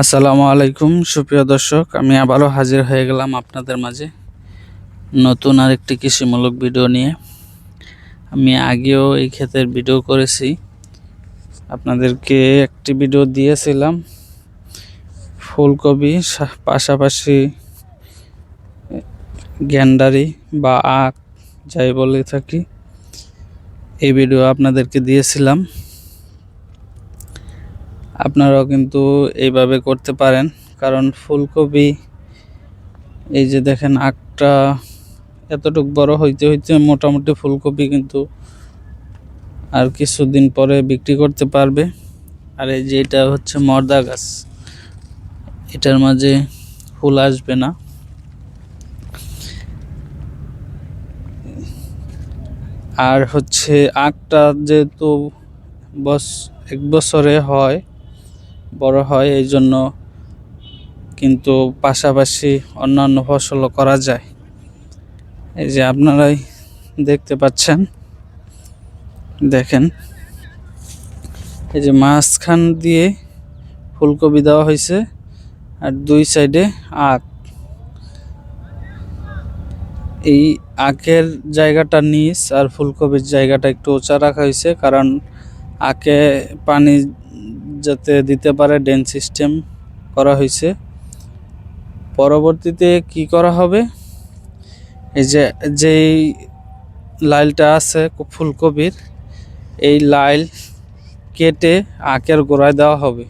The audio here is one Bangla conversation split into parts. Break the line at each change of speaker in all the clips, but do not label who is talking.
আসসালামু আলাইকুম, সুপ্রিয় দর্শক। আমি আবারও হাজির হয়ে গেলাম আপনাদের মাঝে নতুন আরেকটি কৃষিমূলক ভিডিও নিয়ে। আমি আগেও এই ক্ষেতের ভিডিও করেছি। আপনাদেরকে একটি ভিডিও দিয়েছিলাম। ফুলকপি পাশাপাশি গ্যান্ডারি বা আখ, যাই বলে থাকি, এই ভিডিও আপনাদেরকে দিয়েছিলাম। আপনারাও কিন্তু এইভাবে করতে পারেন। কারণ ফুলকপি, এই যে দেখেন আখটা এতটুক বড় হইতে হইতে মোটামুটি ফুলকপি কিন্তু আর কিছুদিন পরে বিক্রি করতে পারবে। আর এই যে এটা হচ্ছে মর্দা গাছ, এটার মাঝে ফুল আসবে না। আর হচ্ছে আখটা যেহেতু বস, এক বছরে হয় বড় হয়, এই জন্য কিন্তু পাশাপাশি অন্যান্য ফসলও করা যায়। এই যে আপনারাই দেখতে পাচ্ছেন, দেখেন। এই যে মাঝখান দিয়ে ফুলকপি দেওয়া হয়েছে আর দুই সাইডে আখ। এই আখের জায়গাটা নিচ আর ফুলকপির জায়গাটা একটু উঁচা রাখা হয়েছে, কারণ আখে পানি যাতে দিতে পারে ড্রেন সিস্টেম করা হয়েছে। পরবর্তীতে কি করা হবে? এই যে, যেই লাইলটা আছে ফুলকপির, এই লাইল কেটে আখের গোড়ায় দেওয়া হবে।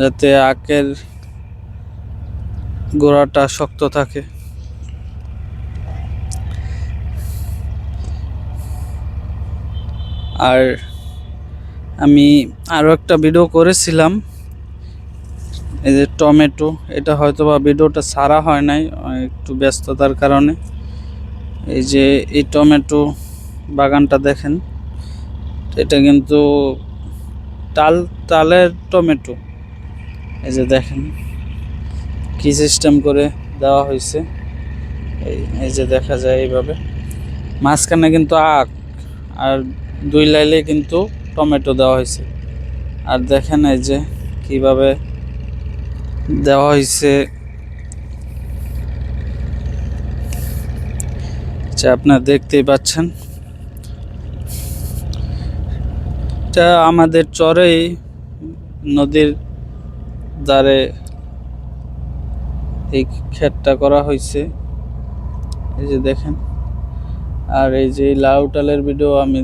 যাতে আখের গোড়াটা শক্ত থাকে। আর আমি আরও একটা ভিডিও করেছিলাম। এই যে টমেটো, এটা হয়তো বা ভিডিওটা সারা হয় নাই, একটু ব্যস্ততার কারণে। এই যে এই টমেটো বাগানটা দেখেন, এটা কিন্তু টাল টালের টমেটো। এই যে দেখেন, কি সিস্টেম করে দেওয়া হয়েছে। এই এই যে দেখা যায় এইভাবে। মাঝখানে কিন্তু আখ, আর দুই লাইলে কিন্তু টমেটো দেওয়া হয়েছে। আর দেখেন এই যে কীভাবে দেওয়া হয়েছে। আচ্ছা আপনারা দেখতেই পাচ্ছেন। এটা আমাদের চরেই নদীর ধারে এই ক্ষেতটা করা হয়েছে। এই যে দেখেন। আর এই যে লাউ টালের ভিডিও আমি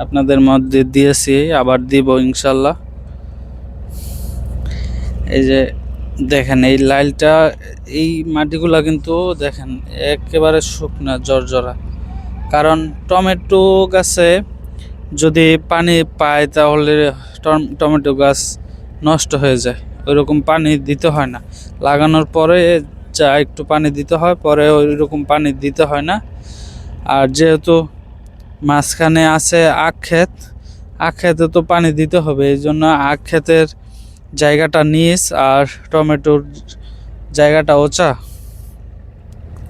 আপনাদের মধ্যে দিয়েছি, আবার দিব ইনশাল্লাহ। এই যে দেখেন, এই লাইলটা, এই মাটিগুলা কিন্তু দেখেন একেবারে শুকনা, জর্জরা। কারণ টমেটো গাছে যদি পানি পায় তাহলে টমেটো গাছ নষ্ট হয়ে যায়। ওইরকম পানি দিতে হয় না। লাগানোর পরে যা একটু পানি দিতে হয়, পরে ওই রকম পানি দিতে হয় না। আর যেহেতু মাঝখানে আছে আখ ক্ষেত। আখ ক্ষেতে তো পানি দিতে হবে, এই জন্য আখ ক্ষেতের জায়গাটা নিচ আর টমেটোর জায়গাটা ওচা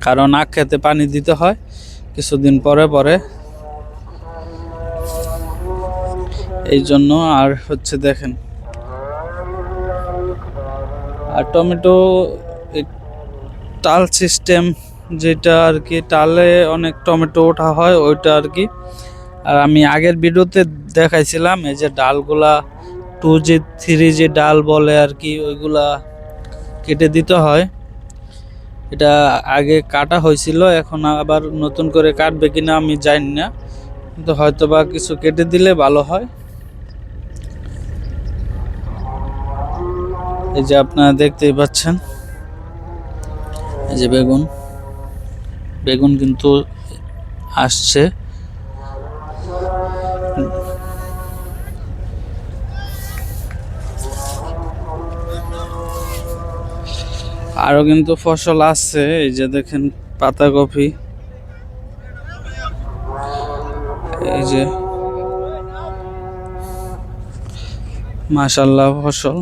কারণ আখ খেতে পানি দিতে হয় কিছুদিন পরে পরে। এই জন্য আর হচ্ছে দেখেন, আর টমেটো টাল সিস্টেম যেটা আর কি টালে অনেক টমেটো ওঠা হয়, ওইটা আর কি। আর আমি আগের ভিডিওতে দেখাইছিলাম, এই যে ডালগুলা টু জি থ্রি জি ডাল বলে আর কি, ওইগুলা কেটে দিতে হয়। এটা আগে কাটা হয়েছিল, এখন আবার নতুন করে কাটবে কিনা আমি জানি না। কিন্তু হয়তো বা কিছু কেটে দিলে ভালো হয়। এই যে আপনারা দেখতেই পাচ্ছেন। এই যে বেগুন। বেগুন কিন্তু আসছে। আরও কিন্তু ফসল আছে এই যে দেখেন পাতাকপি এই যে মাশাল্লাহ ফসল।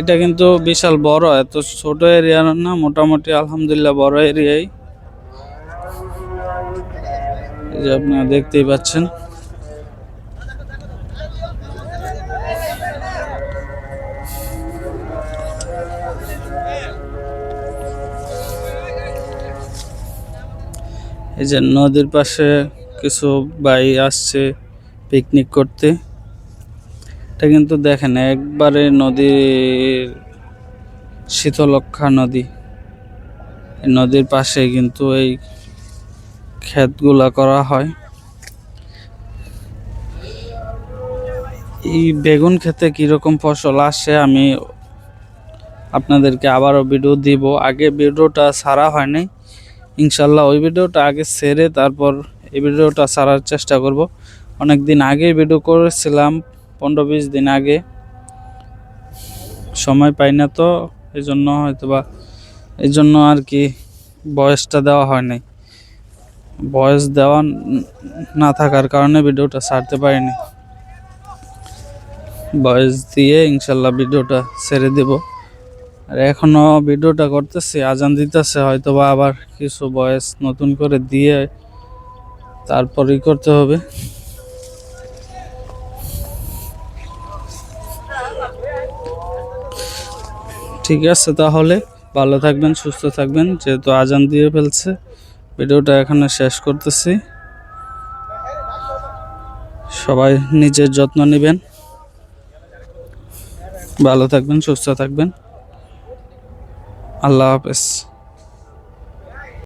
এটা কিন্তু বিশাল বড়, এত ছোট এরিয়া না, মোটামুটি আলহামদুলিল্লাহ বড় এরিয়াই। যে আপনারা দেখতেই পাচ্ছেন। এই যে নদীর পাশে কিছু বাই আসছে পিকনিক করতে। এটা কিন্তু দেখেন, একবারে নদীর শীতলক্ষা নদী। নদীর পাশে কিন্তু এই ক্ষেতগুলা করা হয়। এই বেগুন খেতে কীরকম ফসল আসে আমি আপনাদেরকে আবারও ভিডিও দিব। আগে ভিডিওটা ছাড়া হয়নি। ইনশাল্লাহ ওই ভিডিওটা আগে সেরে তারপর এই ভিডিওটা ছাড়ার চেষ্টা করব। অনেক দিন আগে ভিডিও করেছিলাম। পনেরো বিশ দিন আগে। সময় পাই না তো এই জন্য হয়তো বা এই জন্য আর কি বয়সটা দেওয়া হয় নাই। বয়স দেওয়া না থাকার কারণে ভিডিওটা ছাড়তে পারিনি। বয়স দিয়ে ইনশাল্লাহ ভিডিওটা ছেড়ে দেব। আর এখনও ভিডিওটা করতেছি, আজান দিতেছে হয়তো বা আবার কিছু বয়স নতুন করে দিয়ে তারপরই করতে হবে। ঠিক আছে তাহলে। ভালো থাকবেন, সুস্থ থাকবেন। যেহেতু আজান দিয়ে ফেলছে, ভিডিওটা এখানে শেষ করতেছি। সবাই নিজের যত্ন নেবেন। ভালো থাকবেন, সুস্থ থাকবেন। আল্লাহ হাফেজ।